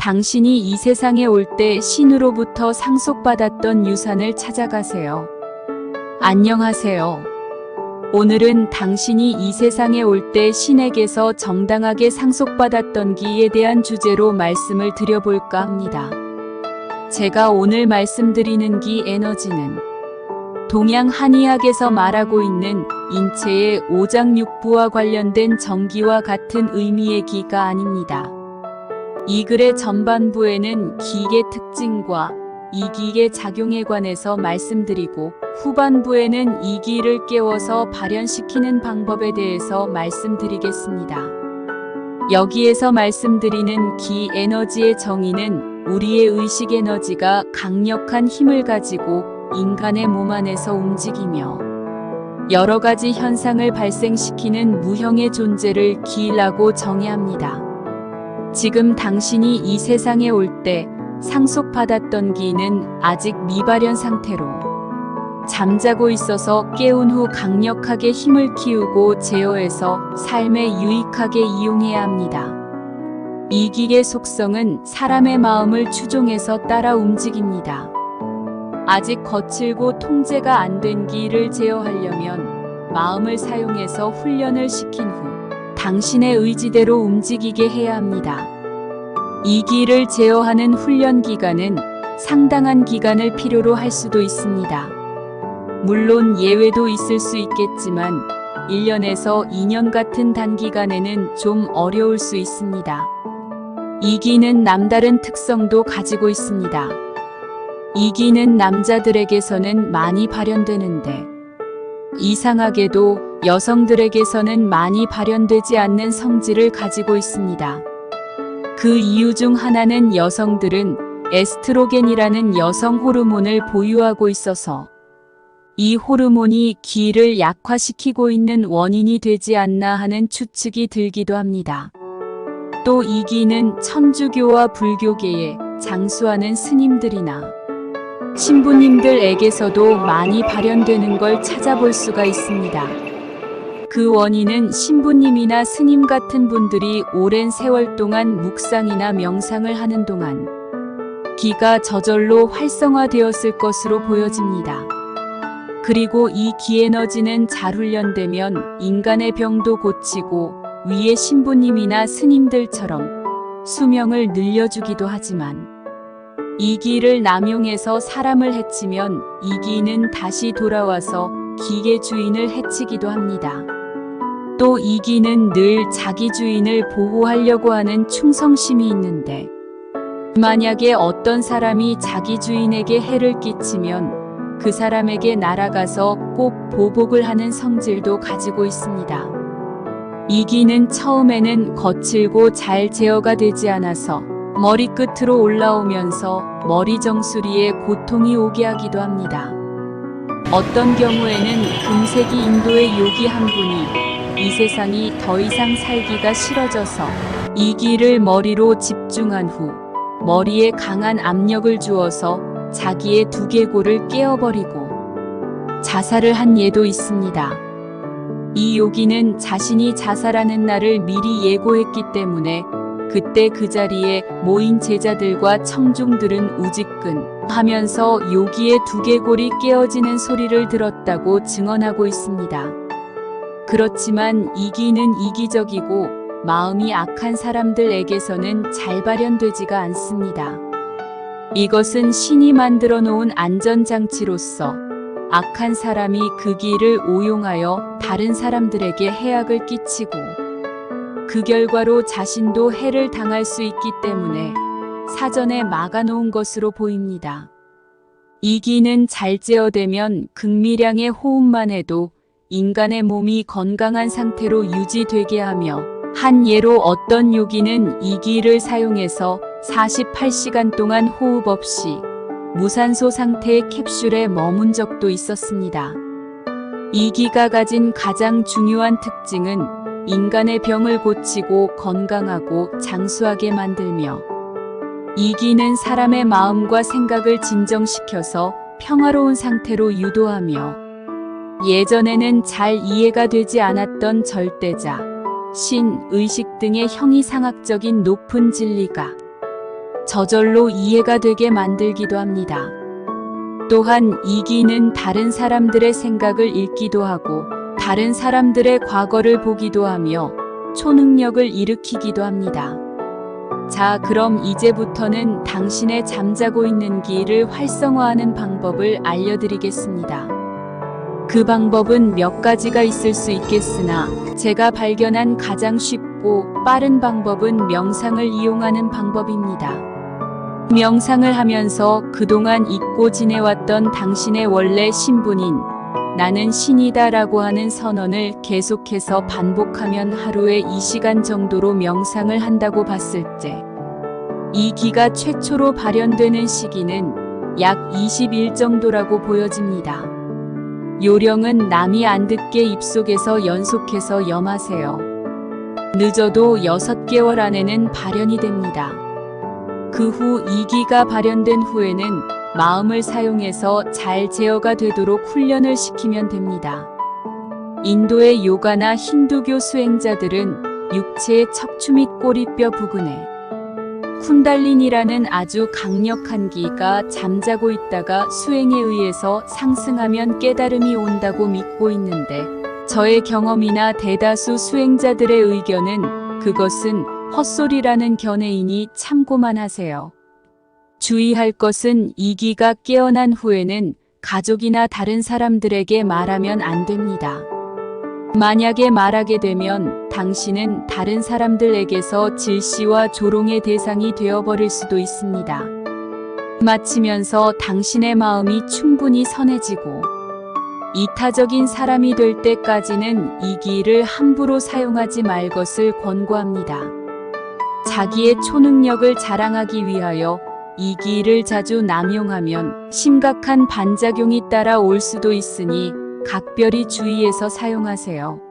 당신이 이 세상에 올 때 신으로부터 상속받았던 유산을 찾아가세요. 안녕하세요. 오늘은 당신이 이 세상에 올 때 신에게서 정당하게 상속받았던 기에 대한 주제로 말씀을 드려볼까 합니다. 제가 오늘 말씀드리는 기 에너지는 동양 한의학에서 말하고 있는 인체의 오장육부와 관련된 정기와 같은 의미의 기가 아닙니다. 이 글의 전반부에는 기의 특징과 이 기의 작용에 관해서 말씀드리고 후반부에는 이 기를 깨워서 발현시키는 방법에 대해서 말씀드리겠습니다. 여기에서 말씀드리는 기 에너지의 정의는 우리의 의식 에너지가 강력한 힘을 가지고 인간의 몸 안에서 움직이며 여러 가지 현상을 발생시키는 무형의 존재를 기라고 정의합니다. 지금 당신이 이 세상에 올 때 상속받았던 기는 아직 미발현 상태로 잠자고 있어서 깨운 후 강력하게 힘을 키우고 제어해서 삶에 유익하게 이용해야 합니다. 이 기의 속성은 사람의 마음을 추종해서 따라 움직입니다. 아직 거칠고 통제가 안 된 기를 제어하려면 마음을 사용해서 훈련을 시킨 후 당신의 의지대로 움직이게 해야 합니다. 이 기를 제어하는 훈련 기간은 상당한 기간을 필요로 할 수도 있습니다. 물론 예외도 있을 수 있겠지만 1년에서 2년 같은 단기간에는 좀 어려울 수 있습니다. 이 기는 남다른 특성도 가지고 있습니다. 이 기는 남자들에게서는 많이 발현되는데 이상하게도 여성들에게서는 많이 발현되지 않는 성질을 가지고 있습니다. 그 이유 중 하나는 여성들은 에스트로겐이라는 여성 호르몬을 보유하고 있어서 이 호르몬이 기를 약화시키고 있는 원인이 되지 않나 하는 추측이 들기도 합니다. 또 이 기는 천주교와 불교계에 장수하는 스님들이나 신부님들에게서도 많이 발현되는 걸 찾아볼 수가 있습니다. 그 원인은 신부님이나 스님 같은 분들이 오랜 세월 동안 묵상이나 명상을 하는 동안 기가 저절로 활성화되었을 것으로 보여집니다. 그리고 이 기에너지는 잘 훈련되면 인간의 병도 고치고 위의 신부님이나 스님들처럼 수명을 늘려주기도 하지만 이 기를 남용해서 사람을 해치면 이 기는 다시 돌아와서 기의 주인을 해치기도 합니다. 또 이 기는 늘 자기 주인을 보호하려고 하는 충성심이 있는데 만약에 어떤 사람이 자기 주인에게 해를 끼치면 그 사람에게 날아가서 꼭 보복을 하는 성질도 가지고 있습니다. 이 기는 처음에는 거칠고 잘 제어가 되지 않아서 머리끝으로 올라오면서 머리 정수리에 고통이 오게 하기도 합니다. 어떤 경우에는 금세기 인도의 요기 한 분이 이 세상이 더 이상 살기가 싫어져서 이 기를 머리로 집중한 후 머리에 강한 압력을 주어서 자기의 두개골을 깨어버리고 자살을 한 예도 있습니다. 이 요기는 자신이 자살하는 날을 미리 예고했기 때문에 그때 그 자리에 모인 제자들과 청중들은 우지끈 하면서 요기의 두개골이 깨어지는 소리를 들었다고 증언하고 있습니다. 그렇지만 이기는 이기적이고 마음이 악한 사람들에게서는 잘 발현되지가 않습니다. 이것은 신이 만들어 놓은 안전장치로서 악한 사람이 그 길을 오용하여 다른 사람들에게 해악을 끼치고 그 결과로 자신도 해를 당할 수 있기 때문에 사전에 막아놓은 것으로 보입니다. 이 기는 잘 제어되면 극미량의 호흡만 해도 인간의 몸이 건강한 상태로 유지되게 하며 한 예로 어떤 요기는 이 기를 사용해서 48시간 동안 호흡 없이 무산소 상태의 캡슐에 머문 적도 있었습니다. 이 기가 가진 가장 중요한 특징은 인간의 병을 고치고 건강하고 장수하게 만들며 이 기는 사람의 마음과 생각을 진정시켜서 평화로운 상태로 유도하며 예전에는 잘 이해가 되지 않았던 절대자, 신, 의식 등의 형이상학적인 높은 진리가 저절로 이해가 되게 만들기도 합니다. 또한 이기는 다른 사람들의 생각을 읽기도 하고 다른 사람들의 과거를 보기도 하며 초능력을 일으키기도 합니다. 자, 그럼 이제부터는 당신의 잠자고 있는 기를 활성화하는 방법을 알려드리겠습니다. 그 방법은 몇 가지가 있을 수 있겠으나 제가 발견한 가장 쉽고 빠른 방법은 명상을 이용하는 방법입니다. 명상을 하면서 그동안 잊고 지내왔던 당신의 원래 신분인 나는 신이다 라고 하는 선언을 계속해서 반복하면 하루에 2시간 정도로 명상을 한다고 봤을 때, 이 기가 최초로 발현되는 시기는 약 20일 정도라고 보여집니다. 요령은 남이 안 듣게 입속에서 연속해서 염하세요. 늦어도 6개월 안에는 발현이 됩니다. 그 후 이기가 발현된 후에는 마음을 사용해서 잘 제어가 되도록 훈련을 시키면 됩니다. 인도의 요가나 힌두교 수행자들은 육체의 척추 및 꼬리뼈 부근에 쿤달린이라는 아주 강력한 기가 잠자고 있다가 수행에 의해서 상승하면 깨달음이 온다고 믿고 있는데 저의 경험이나 대다수 수행자들의 의견은 그것은 헛소리라는 견해이니 참고만 하세요. 주의할 것은 이 기가 깨어난 후에는 가족이나 다른 사람들에게 말하면 안 됩니다. 만약에 말하게 되면 당신은 다른 사람들에게서 질시와 조롱의 대상이 되어버릴 수도 있습니다. 마치면서 당신의 마음이 충분히 선해지고 이타적인 사람이 될 때까지는 이 기를 함부로 사용하지 말 것을 권고합니다. 자기의 초능력을 자랑하기 위하여 이 기를 자주 남용하면 심각한 반작용이 따라올 수도 있으니 각별히 주의해서 사용하세요.